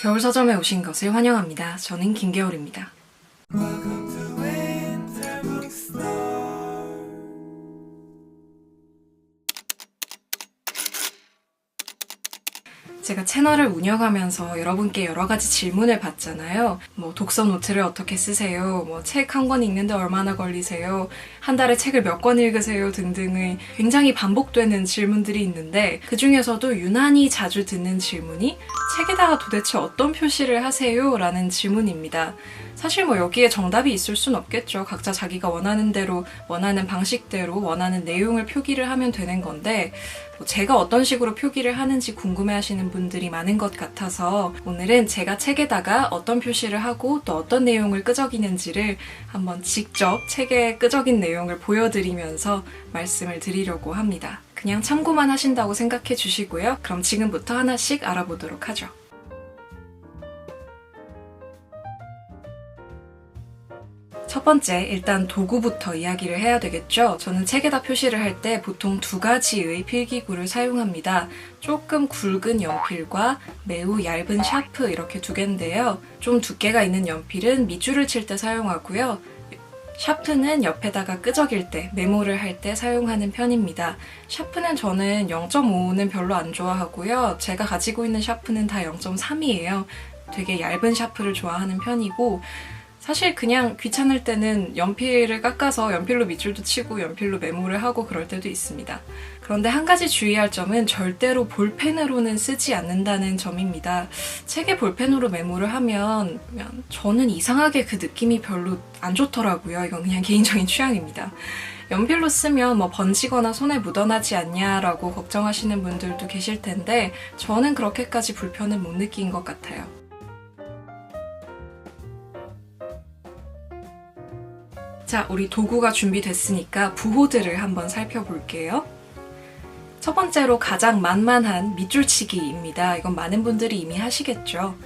겨울 서점에 오신 것을 환영합니다. 저는 김겨울입니다. 제가 채널을 운영하면서 여러분께 여러 가지 질문을 받잖아요. 뭐 독서 노트를 어떻게 쓰세요? 뭐 책 한 권 읽는데 얼마나 걸리세요? 한 달에 책을 몇 권 읽으세요? 등등의 굉장히 반복되는 질문들이 있는데 그 중에서도 유난히 자주 듣는 질문이 책에다가 도대체 어떤 표시를 하세요? 라는 질문입니다. 사실 뭐 여기에 정답이 있을 순 없겠죠. 각자 자기가 원하는 대로, 원하는 방식대로, 원하는 내용을 표기를 하면 되는 건데, 뭐 제가 어떤 식으로 표기를 하는지 궁금해 하시는 분들이 많은 것 같아서 오늘은 제가 책에다가 어떤 표시를 하고 또 어떤 내용을 끄적이는지를 한번 직접 책에 끄적인 내용을 보여드리면서 말씀을 드리려고 합니다. 그냥 참고만 하신다고 생각해 주시고요. 그럼 지금부터 하나씩 알아보도록 하죠. 첫 번째, 일단 도구부터 이야기를 해야 되겠죠? 저는 책에다 표시를 할 때 보통 두 가지의 필기구를 사용합니다. 조금 굵은 연필과 매우 얇은 샤프 이렇게 두 개인데요. 좀 두께가 있는 연필은 밑줄을 칠 때 사용하고요. 샤프는 옆에다가 끄적일 때, 메모를 할 때 사용하는 편입니다. 샤프는 저는 0.5는 별로 안 좋아하고요. 제가 가지고 있는 샤프는 다 0.3이에요. 되게 얇은 샤프를 좋아하는 편이고, 사실 그냥 귀찮을 때는 연필을 깎아서 연필로 밑줄도 치고 연필로 메모를 하고 그럴 때도 있습니다. 그런데 한 가지 주의할 점은 절대로 볼펜으로는 쓰지 않는다는 점입니다. 책에 볼펜으로 메모를 하면 저는 이상하게 그 느낌이 별로 안 좋더라고요. 이건 그냥 개인적인 취향입니다. 연필로 쓰면 뭐 번지거나 손에 묻어나지 않냐라고 걱정하시는 분들도 계실 텐데 저는 그렇게까지 불편은 못 느낀 것 같아요. 자, 우리 도구가 준비됐으니까 부호들을 한번 살펴볼게요. 첫 번째로 가장 만만한 밑줄치기입니다. 이건 많은 분들이 이미 하시겠죠.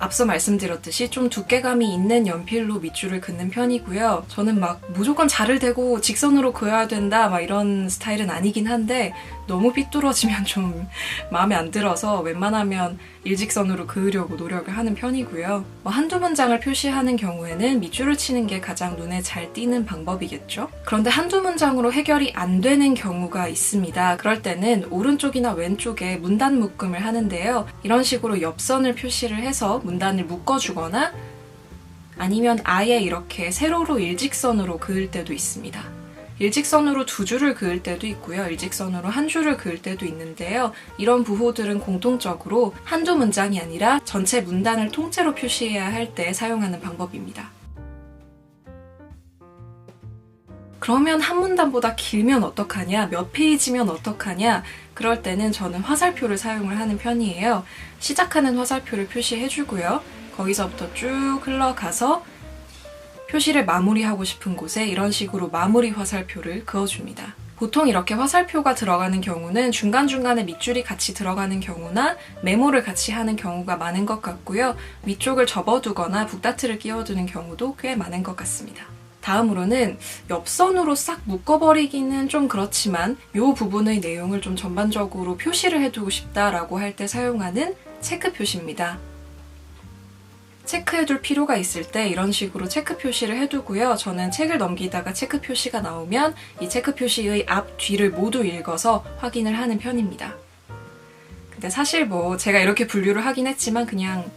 앞서 말씀드렸듯이 좀 두께감이 있는 연필로 밑줄을 긋는 편이고요. 저는 막 무조건 자를 대고 직선으로 그어야 된다 막 이런 스타일은 아니긴 한데 너무 삐뚤어지면 좀 마음에 안 들어서 웬만하면 일직선으로 그으려고 노력을 하는 편이고요. 뭐 한두 문장을 표시하는 경우에는 밑줄을 치는 게 가장 눈에 잘 띄는 방법이겠죠? 그런데 한두 문장으로 해결이 안 되는 경우가 있습니다. 그럴 때는 오른쪽이나 왼쪽에 문단 묶음을 하는데요. 이런 식으로 옆선을 표시를 해서 문단을 묶어주거나 아니면 아예 이렇게 세로로 일직선으로 그을 때도 있습니다. 일직선으로 두 줄을 그을 때도 있고요. 일직선으로 한 줄을 그을 때도 있는데요. 이런 부호들은 공통적으로 한두 문장이 아니라 전체 문단을 통째로 표시해야 할 때 사용하는 방법입니다. 그러면 한 문단보다 길면 어떡하냐, 몇 페이지면 어떡하냐, 그럴 때는 저는 화살표를 사용을 하는 편이에요. 시작하는 화살표를 표시해주고요. 거기서부터 쭉 흘러가서 표시를 마무리하고 싶은 곳에 이런 식으로 마무리 화살표를 그어줍니다. 보통 이렇게 화살표가 들어가는 경우는 중간중간에 밑줄이 같이 들어가는 경우나 메모를 같이 하는 경우가 많은 것 같고요. 위쪽을 접어두거나 북다트를 끼워두는 경우도 꽤 많은 것 같습니다. 다음으로는 옆선으로 싹 묶어버리기는 좀 그렇지만 이 부분의 내용을 좀 전반적으로 표시를 해두고 싶다라고 할 때 사용하는 체크 표시입니다. 체크해둘 필요가 있을 때 이런 식으로 체크 표시를 해두고요. 저는 책을 넘기다가 체크 표시가 나오면 이 체크 표시의 앞, 뒤를 모두 읽어서 확인을 하는 편입니다. 근데 사실 뭐 제가 이렇게 분류를 하긴 했지만 그냥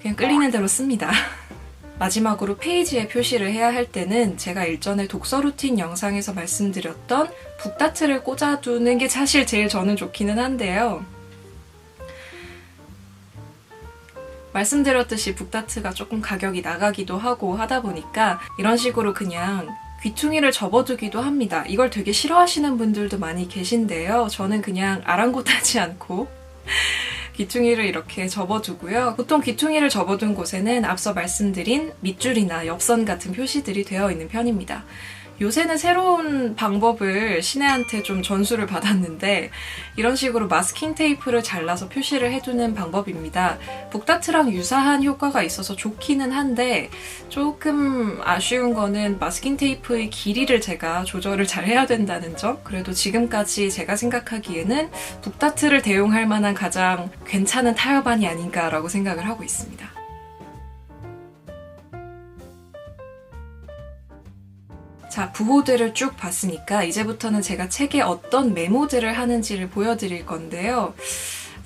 그냥 끌리는 대로 씁니다. 마지막으로 페이지에 표시를 해야 할 때는 제가 일전에 독서 루틴 영상에서 말씀드렸던 북다트를 꽂아두는 게 사실 제일 저는 좋기는 한데요. 말씀드렸듯이 북다트가 조금 가격이 나가기도 하고 하다 보니까 이런 식으로 그냥 귀퉁이를 접어두기도 합니다. 이걸 되게 싫어하시는 분들도 많이 계신데요. 저는 그냥 아랑곳하지 않고 귀퉁이를 이렇게 접어두고요. 보통 귀퉁이를 접어둔 곳에는 앞서 말씀드린 밑줄이나 옆선 같은 표시들이 되어 있는 편입니다. 요새는 새로운 방법을 신혜한테 좀 전수를 받았는데 이런 식으로 마스킹 테이프를 잘라서 표시를 해두는 방법입니다. 북다트랑 유사한 효과가 있어서 좋기는 한데 조금 아쉬운 거는 마스킹 테이프의 길이를 제가 조절을 잘 해야 된다는 점. 그래도 지금까지 제가 생각하기에는 북다트를 대용할 만한 가장 괜찮은 타협안이 아닌가라고 생각을 하고 있습니다. 자, 부호들을 쭉 봤으니까 이제부터는 제가 책에 어떤 메모들을 하는지를 보여드릴 건데요.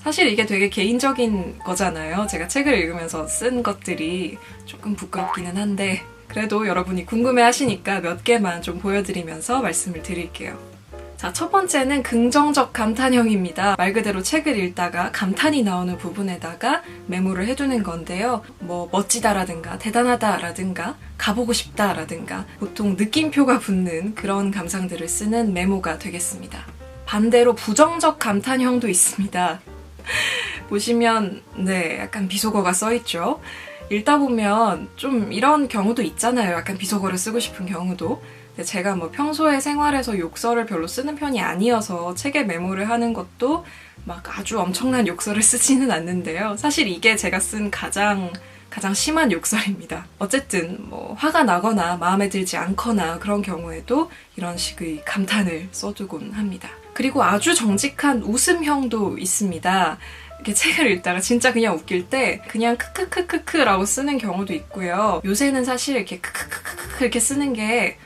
사실 이게 되게 개인적인 거잖아요. 제가 책을 읽으면서 쓴 것들이 조금 부끄럽기는 한데, 그래도 여러분이 궁금해 하시니까 몇 개만 좀 보여드리면서 말씀을 드릴게요. 자, 첫 번째는 긍정적 감탄형입니다. 말 그대로 책을 읽다가 감탄이 나오는 부분에다가 메모를 해두는 건데요. 뭐, 멋지다라든가, 대단하다라든가, 가보고 싶다라든가, 보통 느낌표가 붙는 그런 감상들을 쓰는 메모가 되겠습니다. 반대로 부정적 감탄형도 있습니다. 보시면, 네, 약간 비속어가 써있죠. 읽다 보면 좀 이런 경우도 있잖아요. 약간 비속어를 쓰고 싶은 경우도. 제가 뭐 평소에 생활에서 욕설을 별로 쓰는 편이 아니어서 책에 메모를 하는 것도 막 아주 엄청난 욕설을 쓰지는 않는데요. 사실 이게 제가 쓴 가장 가장 심한 욕설입니다. 어쨌든 뭐 화가 나거나 마음에 들지 않거나 그런 경우에도 이런 식의 감탄을 써두곤 합니다. 그리고 아주 정직한 웃음형도 있습니다. 이렇게 책을 읽다가 진짜 그냥 웃길 때 그냥 크크크크크라고 쓰는 경우도 있고요. 요새는 사실 이렇게 크크크크크 이렇게 쓰는 게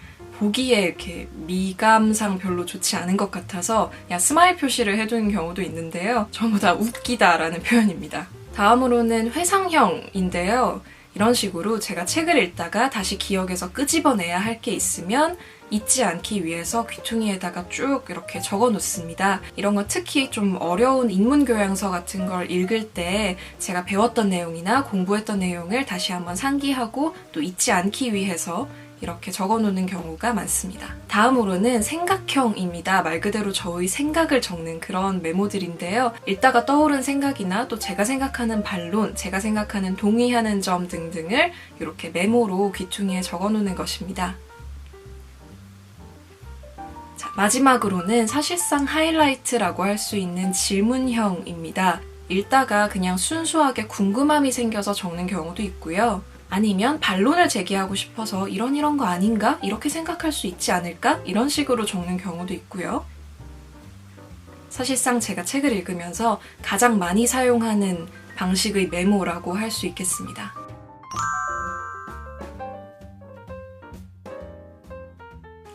보기에 이렇게 미감상 별로 좋지 않은 것 같아서 그냥 스마일 표시를 해두는 경우도 있는데요. 전부 다 웃기다라는 표현입니다. 다음으로는 회상형인데요. 이런 식으로 제가 책을 읽다가 다시 기억에서 끄집어내야 할 게 있으면 잊지 않기 위해서 귀퉁이에다가 쭉 이렇게 적어 놓습니다. 이런 거 특히 좀 어려운 인문 교양서 같은 걸 읽을 때 제가 배웠던 내용이나 공부했던 내용을 다시 한번 상기하고 또 잊지 않기 위해서 이렇게 적어 놓는 경우가 많습니다. 다음으로는 생각형입니다. 말 그대로 저의 생각을 적는 그런 메모들인데요. 읽다가 떠오른 생각이나 또 제가 생각하는 반론, 제가 생각하는 동의하는 점 등등을 이렇게 메모로 귀퉁이에 적어 놓는 것입니다. 자, 마지막으로는 사실상 하이라이트라고 할 수 있는 질문형입니다. 읽다가 그냥 순수하게 궁금함이 생겨서 적는 경우도 있고요. 아니면 반론을 제기하고 싶어서 이런 이런 거 아닌가? 이렇게 생각할 수 있지 않을까? 이런 식으로 적는 경우도 있고요. 사실상 제가 책을 읽으면서 가장 많이 사용하는 방식의 메모라고 할 수 있겠습니다.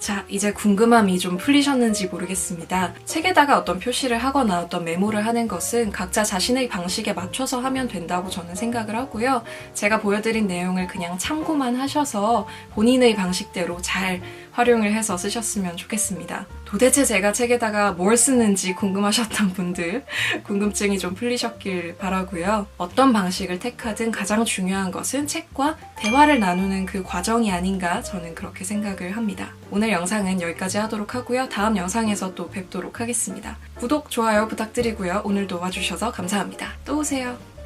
자, 이제 궁금함이 좀 풀리셨는지 모르겠습니다. 책에다가 어떤 표시를 하거나 어떤 메모를 하는 것은 각자 자신의 방식에 맞춰서 하면 된다고 저는 생각을 하고요. 제가 보여드린 내용을 그냥 참고만 하셔서 본인의 방식대로 잘 활용을 해서 쓰셨으면 좋겠습니다. 도대체 제가 책에다가 뭘 쓰는지 궁금하셨던 분들 궁금증이 좀 풀리셨길 바라고요. 어떤 방식을 택하든 가장 중요한 것은 책과 대화를 나누는 그 과정이 아닌가 저는 그렇게 생각을 합니다. 오늘 영상은 여기까지 하도록 하고요. 다음 영상에서 또 뵙도록 하겠습니다. 구독, 좋아요 부탁드리고요. 오늘도 와주셔서 감사합니다. 또 오세요.